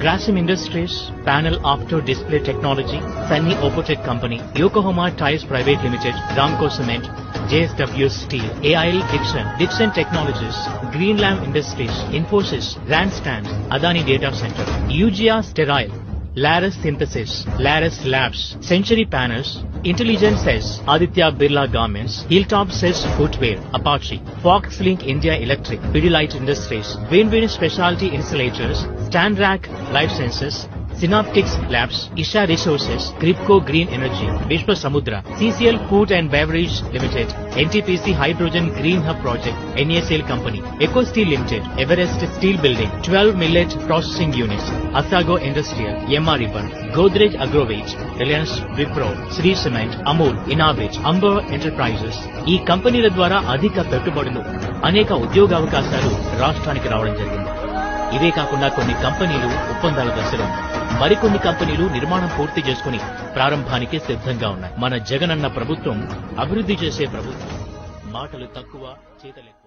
Grasim Industries, Panel Opto Display Technology, Sunny Opotech Company, Yokohama Tires Private Limited, Ramco Cement, JSW Steel, AIL Dixon, Dixon Technologies, Greenlam Industries, Infosys, Randstand, Adani Data Center, UGR Sterile, Laris Synthesis, Laris Labs, Century Panels, Intelligent Says, Aditya Birla Garments, Hilltop Says Footwear, Apache, Foxlink India Electric, Pidilite Industries, Win-Win Specialty Insulators, Standrack Life Sciences, Synaptics labs Isha resources KRIBHCO green energy Vishwa Samudra CCL food and beverage limited NTPC hydrogen green hub project NACL company eco steel limited Everest steel building twelve millet processing units అసాగో industrial ఎంఆర్ఇబన్ Godrej Agrovet Reliance Wipro Shree cement Amul ఇనాబేజ్ అంబో enterprises ఈ కంపెనీల ద్వారా అధిక పెట్టుబడులు అనేక ఉద్యోగావకాశాలు రాష్ట్రానికి రావడం జరిగింది ఇవే కాకుండా కొన్ని కంపెనీలు ఒప్పందాల దశలో. మరికొన్ని కంపెనీలు నిర్మాణం పూర్తి చేసుకుని ప్రారంభానికి సిద్ధంగా ఉన్నాయి. మన జగనన్న ప్రభుత్వం అభివృద్ధి చేసే ప్రభుత్వం. మాటలు తక్కువ చేతలు